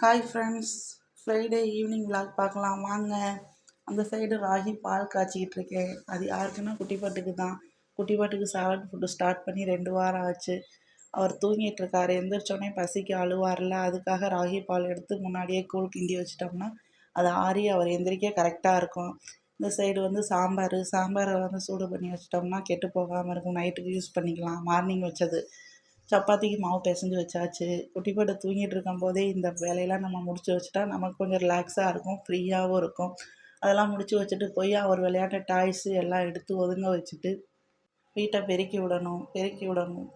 Hi friends Friday evening vlog பார்க்கலாம். வாங்க. அந்த சைடு ராகி பால் காய்ச்சிக்கிட்டு இருக்கேன். அது யாருக்குன்னா குட்டிப்பாட்டுக்கு தான். குட்டிப்பாட்டுக்கு சாலட் ஃபுட்டு ஸ்டார்ட் பண்ணி ரெண்டு வாரம் ஆச்சு. அவர் தூங்கிட்டு இருக்காரு. எந்திரிச்சோடனே பசிக்கு அழுவார்ல. அதுக்காக ராகி பால் எடுத்து முன்னாடியே கூழ் கிண்டி வச்சிட்டோம்னா அது ஆறி அவர் எந்திரிக்க கரெக்டாக இருக்கும். இந்த சைடு வந்து சாம்பார். சாம்பாரை வந்து சூடு பண்ணி வச்சிட்டோம்னா கெட்டு போகாமல் இருக்கும். நைட்டுக்கு யூஸ் பண்ணிக்கலாம். மார்னிங் வச்சது. சப்பாத்திக்கு மாவு பிசைஞ்சு வச்சாச்சு. போட்டு தூங்கிட்டு இருக்கும் போதே இந்த வேலையெல்லாம் நம்ம முடிச்சு வச்சுட்டா நமக்கு கொஞ்சம் ரிலாக்ஸாக இருக்கும் ஃப்ரீயாகவும் இருக்கும். அதெல்லாம் முடிச்சு வச்சுட்டு போய் அவர் விளையாட்ட டாய்ஸு எல்லாம் எடுத்து ஒதுங்க வச்சுட்டு வீட்டை பெருக்கி விடணும் பெருக்கி விடணும்.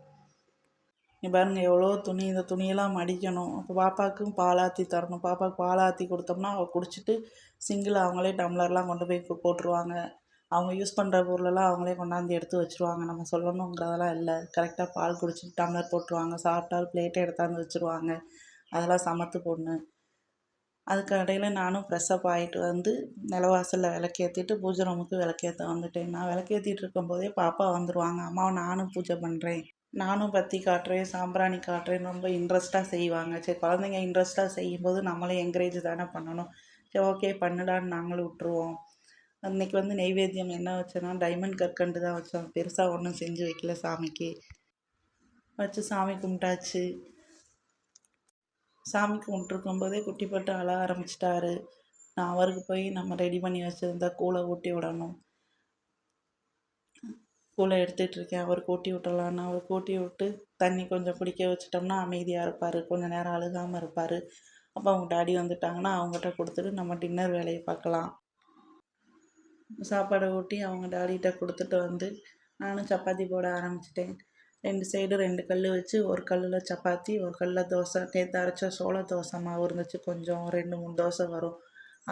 நீ பாருங்க எவ்வளோ துணி இந்த துணியெல்லாம் மடிக்கணும். அப்போ பாப்பாவுக்கும் பாலாத்தி தரணும். பாப்பாவுக்கு பாலாத்தி கொடுத்தோம்னா அவள் குடிச்சிட்டு சிங்கிள் அவங்களே டம்ளர்லாம் கொண்டு போய் போட்டுருவாங்க. அவங்க யூஸ் பண்ணுற பொருளெல்லாம் அவங்களே கொண்டாந்து எடுத்து வச்சுருவாங்க. நம்ம சொல்லணுங்கிறதெல்லாம் இல்லை. கரெக்டாக பால் குடிச்சிட்டு டம்ளர் போட்டுருவாங்க. சாப்பிட்டால் பிளேட்டை எடுத்தாந்து வச்சுருவாங்க. அதெல்லாம் சமத்து பொண்ணு. அதுக்கு இடையில நானும் ஃப்ரெஷ்ஷப் ஆகிட்டு வந்து நிலவாசலில் விளக்கேற்றிட்டு பூஜை ரூமுக்கு விளக்கேற்ற வந்துட்டேன். நான் விளக்கேற்றிட்டு இருக்கும்போதே பாப்பா வந்துடுவாங்க அம்மாவை நானும் பூஜை பண்ணுறேன் நானும் பத்தி காட்டுறேன் சாம்பிராணி காட்டுறேன் ரொம்ப இன்ட்ரெஸ்ட்டாக செய்வாங்க. சரி குழந்தைங்க இன்ட்ரெஸ்ட்டாக செய்யும்போது நம்மளே என்கரேஜ் தானே பண்ணணும். சரி ஓகே பண்ணுடான்னு நாங்களும் விட்டுருவோம். அன்னைக்கு வந்து நெய்வேத்தியம் என்ன வச்சேன்னா டைமண்ட் கற்கண்டு தான் வச்சோம். பெருசாக ஒன்றும் செஞ்சு வைக்கல சாமிக்கு. வச்சு சாமி கும்பிட்டாச்சு. சாமி கும்பிட்டுருக்கும் போதே குட்டி போட்டு அழ ஆரம்பிச்சிட்டாரு. நான் அவருக்கு போய் நம்ம ரெடி பண்ணி வச்சுருந்தா கூளை ஊட்டி விடணும். கூழை எடுத்துகிட்டு இருக்கேன். அவருக்கு ஊட்டி விட்டலான்னு அவருக்கு ஊட்டி விட்டு தண்ணி கொஞ்சம் குடிக்க வச்சிட்டோம்னா அமைதியாக இருப்பார். கொஞ்சம் நேரம் அழுகாமல் இருப்பார். அப்போ அவங்க டாடி வந்துட்டாங்கன்னா அவங்ககிட்ட கொடுத்துட்டு நம்ம டின்னர் வேலையை பார்க்கலாம். சாப்பாடை ஊட்டி அவங்க டாடிகிட்ட கொடுத்துட்டு வந்து நானும் சப்பாத்தி போட ஆரம்பிச்சிட்டேன். ரெண்டு சைடு ரெண்டு கல் வச்சு ஒரு கல்லில் சப்பாத்தி ஒரு கல்லில் தோசை. நேற்று அரைச்ச சோள தோசை மாவு இருந்துச்சு. கொஞ்சம் ரெண்டு மூணு தோசை வரும்.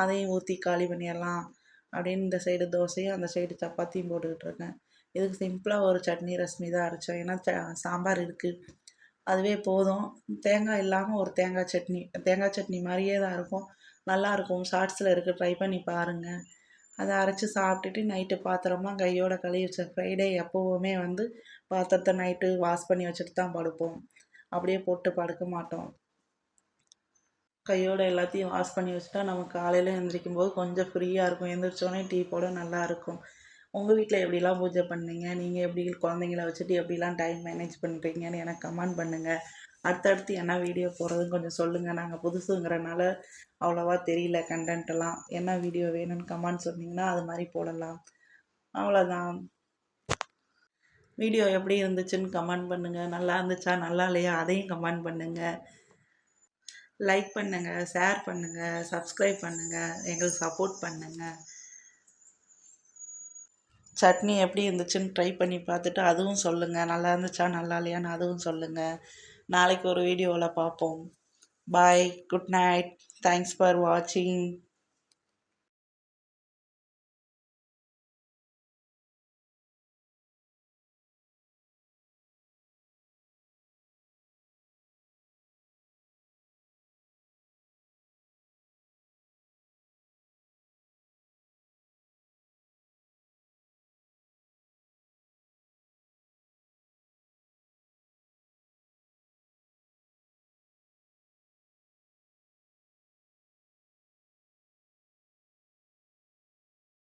அதையும் ஊற்றி காலி பண்ணிடலாம் அப்படின்னு இந்த சைடு தோசையும் அந்த சைடு சப்பாத்தியும் போட்டுக்கிட்டு இருக்கேன். இதுக்கு சிம்பிளாக ஒரு சட்னி ரசமி தான் அரைச்சோம் ஏன்னா சாம்பார் இருக்குது அதுவே போதும். தேங்காய் இல்லாமல் ஒரு தேங்காய் சட்னி. தேங்காய் சட்னி மாதிரியே தான் இருக்கும். நல்லாயிருக்கும் ஷார்ட்ஸில் இருக்குது ட்ரை பண்ணி பாருங்கள் அதை அரைச்சி சாப்பிட்டுட்டு நைட்டு பாத்திரம்லாம் கையோட கழுவி வச்ச ஃப்ரைடே எப்போவுமே வந்து பாத்திரத்தை நைட்டு வாஷ் பண்ணி வச்சுட்டு தான் படுப்போம். அப்படியே போட்டு படுக்க மாட்டோம். கையோட எல்லாத்தையும் வாஷ் பண்ணி வச்சுட்டா நம்ம காலையில் எழுந்திரிக்கும் போது கொஞ்சம் ஃப்ரீயாக இருக்கும். எழுந்திரிச்சோடனே டீ போட நல்லாயிருக்கும் உங்கள் வீட்டில் எப்படிலாம் பூஜை பண்ணீங்க? நீங்கள் எப்படி குழந்தைங்கள வச்சுட்டு எப்படிலாம் டைம் மேனேஜ் பண்ணுறீங்கன்னு எனக்கு கமெண்ட் பண்ணுங்கள் அடுத்தடுத்து என்ன வீடியோ போடுறதுன்னு கொஞ்சம் சொல்லுங்கள் நாங்கள் புதுசுங்கிறனால அவ்வளோவா தெரியல கண்டென்ட்டெல்லாம் என்ன வீடியோ வேணும்னு கமெண்ட் சொன்னீங்கன்னா அது மாதிரி போடலாம். அவ்வளோதான் வீடியோ எப்படி இருந்துச்சுன்னு கமெண்ட் பண்ணுங்கள் நல்லா இருந்துச்சா நல்லா இல்லையா அதையும் கமெண்ட் பண்ணுங்கள் லைக் பண்ணுங்கள் ஷேர் பண்ணுங்கள் சப்ஸ்கிரைப் பண்ணுங்கள் எங்களுக்கு சப்போர்ட் பண்ணுங்கள் சட்னி எப்படி இருந்துச்சுன்னு ட்ரை பண்ணி பார்த்துட்டு அதுவும் சொல்லுங்கள் நல்லா இருந்துச்சா நல்லா இல்லையான்னு அதுவும் சொல்லுங்கள் நாளைக்கு ஒரு வீடியோவில் பார்ப்போம். Bye good night thanks for வாட்சிங்